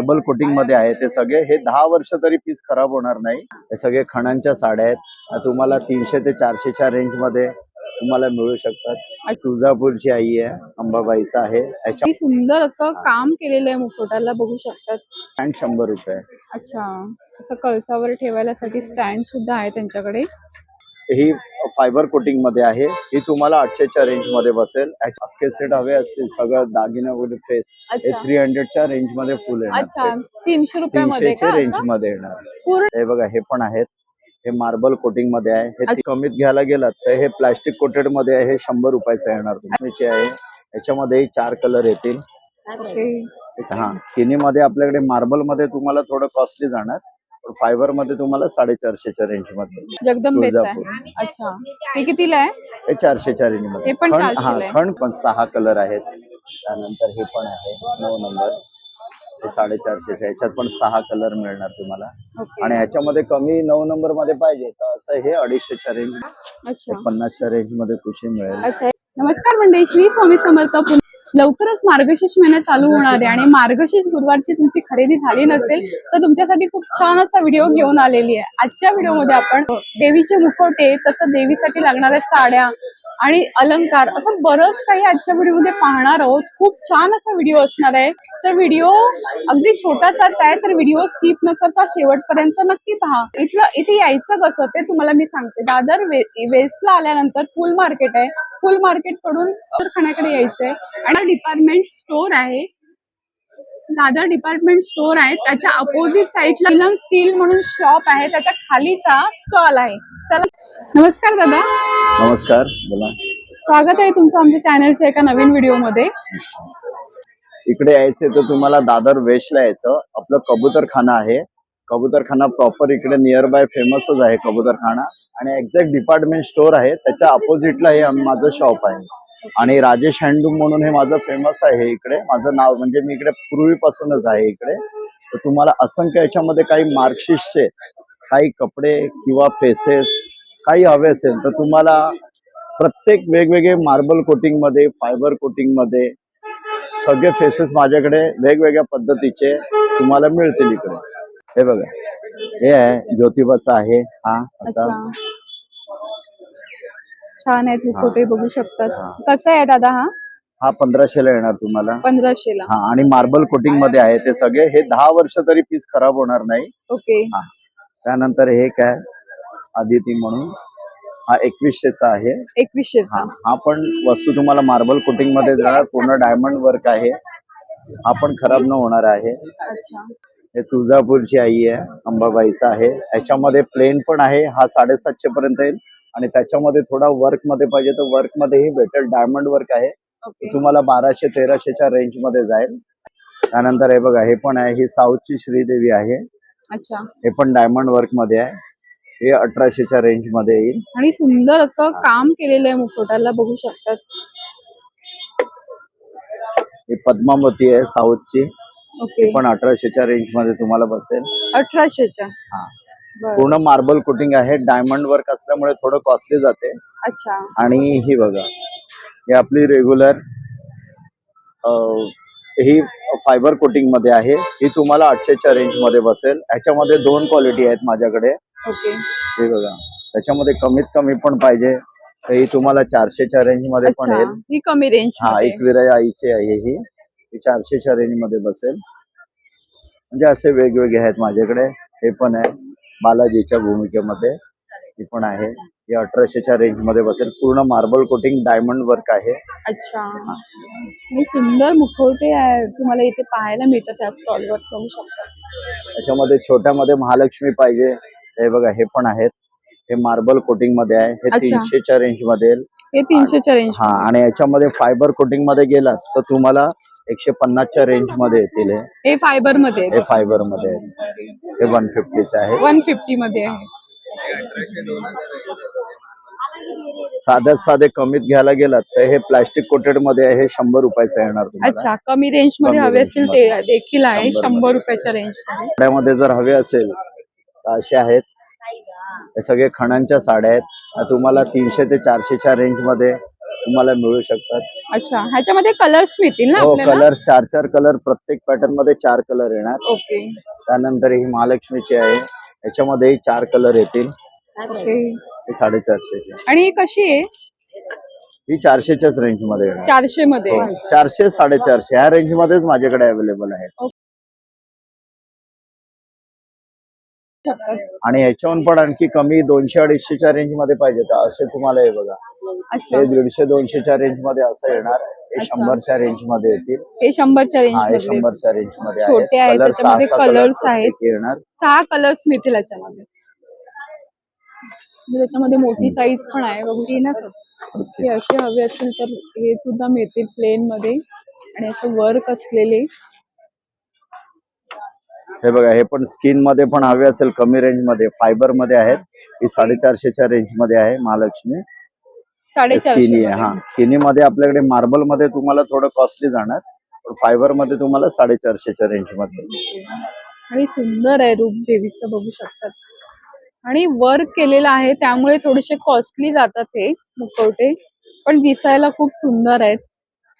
Double कोटिंगमध्ये आहे. ते सगळे हे दहा वर्ष तरी पीस खराब होणार नाही. हे सगळे खणांच्या साड्या आहेत. तुम्हाला तीनशे ते चारशेच्या रेंजमध्ये तुम्हाला मिळू शकतात. तुळजापूरची आई आहे अंबाबाईचा आहे. सुंदर असं काम केलेलं आहे मुखवट्याला बघू शकतात. स्टँड शंभर रुपये. अच्छा. असं कळसावर ठेवायसाठी स्टँड सुद्धा आहे त्यांच्याकडे. ही फायबर कोटिंगमध्ये आहे. ही तुम्हाला आठशेच्या रेंजमध्ये बसेल. अख्खे सेट हवे असतील. सगळं दागिने वगैरे फेस हे थ्री हंड्रेडच्या रेंजमध्ये फुल येणार. तीनशे तीनशेच्या रेंज? मध्ये येणार. हे बघा हे पण आहेत. हे मार्बल कोटिंगमध्ये आहे. हे. कमीत घ्यायला गेलात तर हे प्लास्टिक कोटेडमध्ये आहे. हे शंभर रुपयाचं येणार तुम्ही आहे. याच्यामध्ये चार कलर येतील. हा स्किनी मध्ये आपल्याकडे मार्बलमध्ये तुम्हाला थोडं कॉस्टली जाणार. फायबरमध्ये तुम्हाला साडेचारशेच्या रेंजमध्ये जगदंबेचं आहे. तुळजापूर. अच्छा. हे कितीला आहे? हे चारशेच्या रेंजमध्ये हे पण खण- 400 हा ला आहे. खण पण सहा कलर आहेत. त्यानंतर हे पण आहे. नऊ नंबर. हे साडेचारशेच्या. याच्यात पण सहा कलर मिळणार तुम्हाला. ओके. आणि ह्याच्यामध्ये कमी नऊ नंबरमध्ये पाहिजे. तर असं हे अडीचशेच्या रेंज. अच्छा. पन्नासच्या रेंजमध्ये खुशी मिळेल? अच्छा. नमस्कार मंडळी श्री स्वामी समर्थ लवकरच मार्गशीर्ष महिना चालू होणार आहे आणि मार्गशीर्ष गुरुवारची तुमची खरेदी झाली नसेल तर तुमच्यासाठी खूप छान असा व्हिडिओ घेऊन आलेली आहे. आजच्या व्हिडिओमध्ये आपण देवीचे मुखवटे तसं देवीसाठी लागणाऱ्या साड्या आणि अलंकार. असं बरंच काही आजच्या व्हिडिओमध्ये पाहणार आहोत. खूप छान असा व्हिडिओ असणार आहे. तर व्हिडिओ अगदी छोटासाच आहे तर व्हिडिओ स्किप न करता शेवटपर्यंत नक्की पहा. इथलं इथे यायचं कसं ते तुम्हाला मी सांगते. दादर वे, वेस्टला आल्यानंतर फुल मार्केट आहे. फुल मार्केटकडून खाण्याकडे यायचंय. आणि डिपार्टमेंट स्टोर आहे. दादर डिपार्टमेंट स्टोर आहे. त्याच्या अपोजिट साईडला स्टील म्हणून शॉप आहे. त्याच्या खालीचा स्टॉल आहे. चला. नमस्कार दादा. नमस्कार. बोला. स्वागत आहे तुमचं आमच्या चॅनलच्या एका नवीन व्हिडिओमध्ये इकडे यायचे तर तुम्हाला दादर वेस्टला यायचं. आपलं कबूतरखाना आहे. कबूतरखाना प्रॉपर इकडे नियर बाय फेमसच आहे कबूतरखाना. आणि एक्झॅक्ट डिपार्टमेंट स्टोर आहे. त्याच्या अपोजिटला हे माझं शॉप आहे. आणि राजेश हँडलूम म्हणून हे माझं फेमस आहे इकडे. माझं नाव म्हणजे मी इकडे पूर्वीपासूनच आहे इकडे. तर तुम्हाला असंख्य याच्यामध्ये काही मार्कशीटचे काही कपडे किंवा फेसेस काही हवे असेल तर तुम्हाला प्रत्येक वेगवेगळे मार्बल कोटिंगमध्ये फायबर कोटिंगमध्ये सगळे फेसेस माझ्याकडे वेगवेगळ्या पद्धतीचे तुम्हाला मिळतील इकडे. हे बघा. हे आहे ज्योतिबाचा आहे. हा असा. छान आहेत मुखवटे बघू शकतात. हा. कसं आहे दादा हा? हा पंधराशेला येणार तुम्हाला. पंधराशेला हा आणि मार्बल कोटिंगमध्ये आहे ते सगळे. हे दहा वर्ष तरी पीस खराब होणार नाही. ओके. हा. त्यानंतर हे काय? आदिती म्हणून. हा एकवीसशेचा आहे. एकवीसशे हा हा पण वस्तू तुम्हाला मार्बल कोटिंगमध्ये जाणार पूर्ण डायमंड वर्क आहे. हा पण खराब न होणार आहे. अच्छा. हे तुळजापूरची आई आहे अंबाबाईचा आहे. याच्यामध्ये प्लेन पण आहे. हा साडेसातशे पर्यंत येईल. आणि त्याच्यामध्ये थोडा वर्कमध्ये पाहिजे तर वर्क मध्येही भेटेल. डायमंड वर्क आहे. तुम्हाला बाराशे तेराशेच्या रेंजमध्ये जाईल. त्यानंतर हे बघा हे पण आहे. ही साऊथची श्रीदेवी आहे. अच्छा. हे पण डायमंड वर्कमध्ये आहे. हे अठराशेच्या रेंजमध्ये येईल. आणि सुंदर असं काम केलेलं आहे मुखवट्याला बघू शकतात. ही पद्मावती आहे साऊथची. ओके पण अठराशेच्या रेंजमध्ये तुम्हाला बसेल. अठराशेच्या. हा. पूर्ण मार्बल कोटिंग आहे. डायमंड वर्क असल्यामुळे थोडं कॉस्टली जाते. अच्छा. आणि ही बघा ही आपली रेग्युलर ही फायबर कोटिंगमध्ये आहे. ही तुम्हाला आठशेच्या रेंजमध्ये बसेल. ह्याच्यामध्ये दोन क्वालिटी आहेत माझ्याकडे. ओके. हे बघा त्याच्यामध्ये कमीत कमी पण पाहिजे. तर ही तुम्हाला चारशेच्या रेंजमध्ये पण येईल ही कमी रेंज हा एकविरा आईची आहे ही. ही चारशेच्या रेंजमध्ये बसेल. म्हणजे असे वेगवेगळे आहेत माझ्याकडे. हे पण आहे. बालाजीच्या भूमिकेमध्ये ही पण आहे. ही अठराशेच्या रेंजमध्ये बसेल. पूर्ण मार्बल कोटिंग डायमंड वर्क आहे. अच्छा. आणि सुंदर मुखवटे आहे तुम्हाला इथे पाहायला मिळतात त्या स्टॉलवर बघू शकता. त्याच्यामध्ये छोट्यामध्ये महालक्ष्मी पाहिजे. हे बघा हे पण आहेत. हे मार्बल कोटिंगमध्ये आहे. हे अच्छा. तीनशेच्या रेंजमध्ये हे तीनशेच्या रेंज हा आणि याच्यामध्ये फायबर कोटिंगमध्ये गेलात तर तुम्हाला एकशे पन्नासच्या रेंजमध्ये येतील हे. हे फायबरमध्ये हे फायबरमध्ये हे वन फिफ्टीचे आहे. वन फिफ्टी मध्ये आहे. साध्यात साधे कमीत घ्यायला गेलात तर हे प्लास्टिक कोटेडमध्ये आहे हे शंभर रुपयाचं येणार तुम्हाला. अच्छा कमी रेंजमध्ये कमी हवे range असतील मध्ये. ते देखील आहे शंभर शंभर रुपयाच्या रेंजमध्ये. जर हवे असेल तर असे आहेत. हे सगळे खणांच्या साड्या आहेत. तुम्हाला तीनशे ते चारशेच्या रेंजमध्ये तुम्हाला मिळू शकतात. अच्छा ह्याच्यामध्ये कलर्स मिळतील ना हो आपल्याला? कलर चार चार कलर प्रत्येक पॅटर्नमध्ये चार कलर येणार. ओके. त्यानंतर ही महालक्ष्मीची आहे. याच्यामध्ये चार कलर येतील. ओके. हे साडेचारशेचे. आणि ही कशी आहे? ही चारशेच्याच रेंजमध्ये येणार. चारशे मध्ये हो, चारशे साडेचारशे. ह्या रेंज मध्येच माझ्याकडे अवेलेबल आहे. आणि याच्याहून पण आणखी कमी दोनशे अडीचशेच्या रेंजमध्ये पाहिजे असे तुम्हाला हे बघा. हे दीडशे दोनशेच्या रेंजमध्ये असं येणार. हे. शंभरच्या रेंजमध्ये येतील. हे शंभरच्या रेंज हा शंभरच्या रेंजमध्ये छोटे आहेत, त्याच्यामध्ये colour आहेत. येणार. सहा कलर्स मिळतील याच्यामध्ये. त्याच्यामध्ये मोठी साईज पण आहे. बघू हे असे हवे असतील तर हे सुद्धा मिळतील प्लेन मध्ये. आणि असं वर्क असलेले हे बघा हे पण स्किनमध्ये पण हवे असेल कमी रेंजमध्ये. फायबरमध्ये आहेत. ही साडेचारशेच्या रेंजमध्ये आहे महालक्ष्मी. स्किनी आहे. हा स्किनी मध्ये आपल्याकडे मार्बलमध्ये तुम्हाला थोडं कॉस्टली जाणार. पण फायबरमध्ये तुम्हाला साडेचारशेच्या रेंजमध्ये. आणि सुंदर आहे रूप देवीचं बघू शकतात. आणि वर्क केलेलं आहे त्यामुळे थोडेसे कॉस्टली जातात हे मुखवटे. पण दिसायला खूप सुंदर आहेत.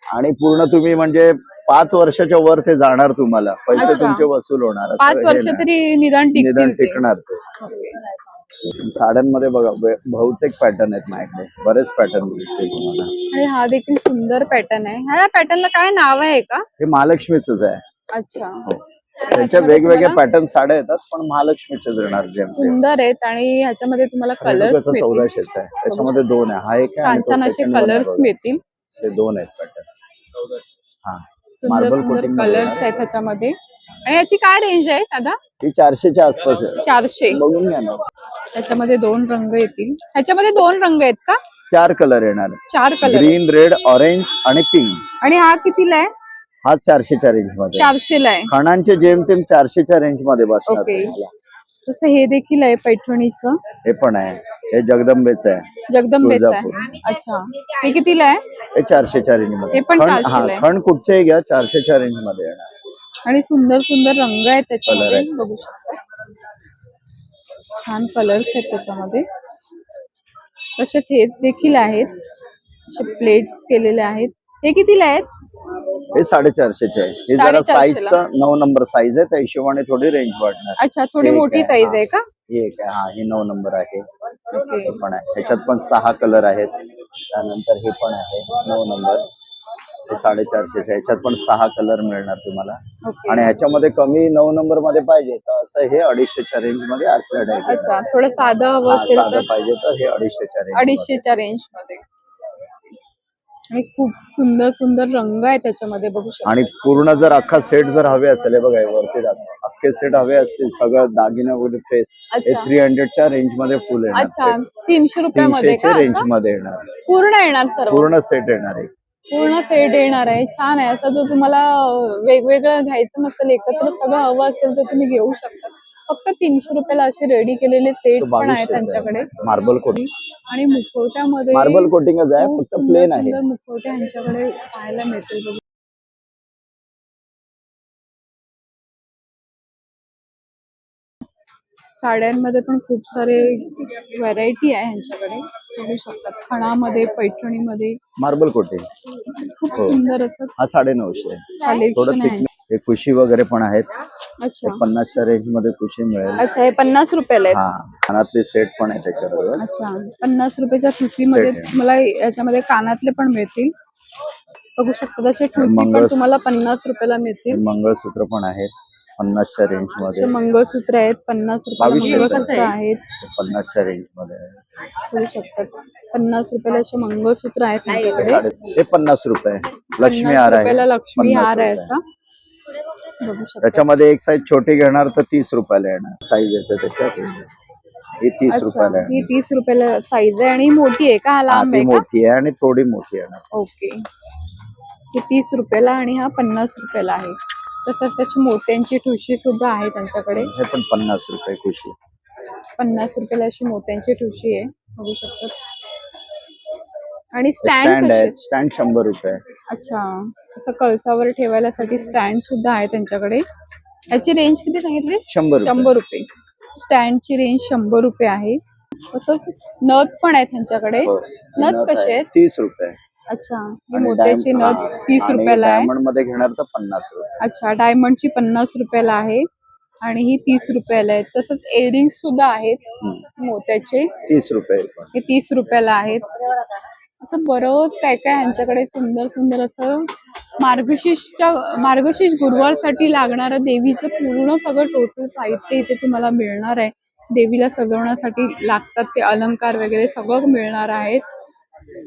आणि पूर्ण तुम्ही म्हणजे पाच वर्षाच्या वर ते जाणार तुम्हाला. पैसे अच्छा. तुमचे वसूल होणार असं पाच हे वर्ष नाही. तरी निदान निदान टिकतील ते. टिकणार ते. साड्यांमध्ये बघा बे- बहुतेक पॅटर्न आहेत माझ्याकडे. बरेच पॅटर्न दिसतील तुम्हाला. आणि हा देखील सुंदर पॅटर्न आहे. ह्या पॅटर्नला काय नाव आहे का? हे महालक्ष्मीच आहे. अच्छा. हो. त्यांच्या वेगवेगळ्या पॅटर्न साड्या येतात पण महालक्ष्मीचेच येणार जेम सुंदर आहेत आणि ह्याच्यामध्ये तुम्हाला कलर्स मिळतील. चौदाशेच आहे. त्याच्यामध्ये दोन आहे. हा एक आहे छान तो छान असे second one आहे कलर्स बघा. मिळतील. हे दोन आहेत पॅटर्न हा. सुंदर मार्बल सुंदर कोटिंग कलर्स आहेत ह्याच्यामध्ये आणि याची काय रेंज आहे दादा? ही चारशेच्या आसपास आहे. चारशे. बघून घ्या ना. त्याच्यामध्ये दोन रंग येतील. ह्याच्यामध्ये दोन रंग आहेत का? चार कलर येणार. चार कलर ग्रीन रेड ऑरेंज आणि पिंक आणि हा कितीला आहे? हा चारशेच्या रेंजमध्ये. चारशेला आहे. खणांचे जेमतेम चारशेच्या रेंजमध्ये बसणार ओके. तुम्हाला. तसं हे देखील आहे पैठणीचं? हे पण आहे. हे जगदंबेचं आहे. जगदंबेचं आहे. तुळजापूर. अच्छा. हे कितीला आहे? हे चारशेच्या रेंजमध्ये हे पण खण- 400 हा ला आहे. खण कुठचेही घ्या चारशेच्या रेंजमध्ये येणार. आणि सुंदर सुंदर रंग आहेत त्याच्यामध्ये. आहेत. बघू शकता. छान कलर्स आहेत त्याच्यामध्ये. तसेच हे देखील आहेत. असे प्लेट्स केलेले आहेत. हे कितीला आहेत? हे साडेचारशेचे आहे. हे जरा. साईजचा नऊ नंबर साईज आहे. त्या हिशोबाने थोडी रेंज वाढणार अच्छा थोडी मोठी? साईज. आहे का? ही एक आहे. हा ही नऊ नंबर आहे. हे पण आहे. ह्याच्यात पण सहा कलर आहेत. त्यानंतर हे पण आहे. नऊ नंबर हे साडेचारशेचे ह्याच्यात पण सहा कलर मिळणार तुम्हाला. आणि ह्याच्यामध्ये कमी नऊ नंबरमध्ये पाहिजे तर असं हे अडीचशेच्या रेंजमध्ये अच्छा थोडं साधं साधं पाहिजे तर हे अडीचशेच्या रेंज अडीचशेच्या रेंजमध्ये. आणि खूप सुंदर सुंदर रंग आहे त्याच्यामध्ये बघू शकता. आणि पूर्ण जर अख्खा सेट जर हवे असेल हे बघा हे वरती दाखवा अख्खे सेट हवे असतील सगळं दागिने वगैरे फेस हे अच्छा. थ्री हंड्रेडच्या रेंजमध्ये फुल येणार अच्छा. तीनशे रुपयामध्ये तीनशेच्या रेंज? मध्ये येणार. पूर्ण येणार सर्व? पूर्ण सेट येणार आहे. पूर्ण सेट येणार आहे. छान आहे. असं जर तुम्हाला अं, वेगवेगळं घ्यायचं नसेल एकत्र सगळं हवं असेल तर तुम्ही घेऊ शकता. फक्त तीनशे रुपयाला असे रेडी केलेले सेट पण आहे 2200 चा त्यांच्याकडे. मार्बल कोटिंग आणि मुखवट्यामध्ये मार्बल कोटिंगच आहे फक्त प्लेन आहे. मुखवटे यांच्याकडे पाहायला मिळतील साड्यांमध्ये पण खूप सारे व्हरायटी आहे ह्यांच्याकडे. बघू शकतात. खणामध्ये पैठणीमध्ये. मार्बल कोटिंग खूप हो. सुंदर असं हा साडे नऊशे आहे थोडं कलेक्शन आहे. थिक हे कुशी वगैरे पण आहेत. अच्छा. पन्नासच्या रेंजमध्ये कुशी मिळेल. अच्छा हे पन्नास रुपयाला आहेत. हा. कानातले सेट पण आहे त्याच्याबरोबर. अच्छा. पन्नास रुपयाच्या ठुसीमध्ये Set आहे. तुम्हाला याच्यामध्ये कानातले पण मिळतील. बघू शकता तसे पण मंगळस- तुम्हाला पन्नास रुपयाला मिळतील. मंगळसूत्र पण आहेत पन्नासच्या रेंज असे मध्ये. मंगळसूत्र आहेत पन्नास रुपयाला बावीसशे मंगळसूत्र रुपये. आहेत पन्नासच्या रेंजमध्ये. शकतात. पन्नास रुपयाला असे मंगळसूत्र आहेत हे साडे हे पन्नास रुपये. लक्ष्मी हार आहे. रुपयाला लक्ष्मी हार आहे रुपये. असा. बघू शकता. त्याच्यामध्ये एक साईज छोटी घेणार तर तीस रुपयाला येणार. साईज येते त्याच्यात. ही तीस अच्छा रुपयाला ही येणार. तीस रुपयाला साईज आहे आणि ही मोठी आहे का? हा हा, लांब ती आहे का? मोठी आहे आणि थोडी मोठी येणार ओके. ही तीस रुपयाला आणि हा पन्नास रुपयाला आहे. तसंच त्याची मोत्यांची ठुशी सुद्धा आहे त्यांच्याकडे. हे पण पन्नास रुपये खुशी. पन्नास रुपयाला अशी मोत्यांची ठुशी आहे बघू शकतात आणि स्टँड स्टँड आहे स्टँड शंभर रुपये. अच्छा असं कळसावर ठेवायसाठी स्टँड सुद्धा आहे त्यांच्याकडे. याची रेंज किती सांगितली? शंभर रुपये. शंभर रुपये. स्टँडची रेंज शंभर रुपये आहे. तसंच नथ पण आहे त्यांच्याकडे. हो. नथ नथ कसे आहे. आहेत? तीस रुपये. अच्छा ही मोत्याची नथ तीस रुपयाला आहे. डायमंडमध्ये घेणार तर पन्नास रुपये. अच्छा डायमंडची पन्नास रुपयाला आहे आणि ही तीस रुपयाला आहे. तसंच एअरिंग सुद्धा आहेत हम्म. मोत्याचे. तीस रुपये. हे तीस रुपयाला आहेत. असं बरंच काय काय यांच्याकडे सुंदर सुंदर असं मार्गशीर्षच्या मार्गशीर्ष गुरुवारसाठी लागणारं देवीचं पूर्ण सगळं टोटल साहित्य इथे तुम्हाला मिळणार आहे. देवीला सजवण्यासाठी लागतात ते अलंकार वगैरे सगळं मिळणार आहेत.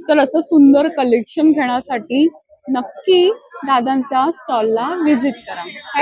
तर असं सुंदर कलेक्शन घेण्यासाठी नक्की दादांच्या स्टॉलला व्हिजिट करा.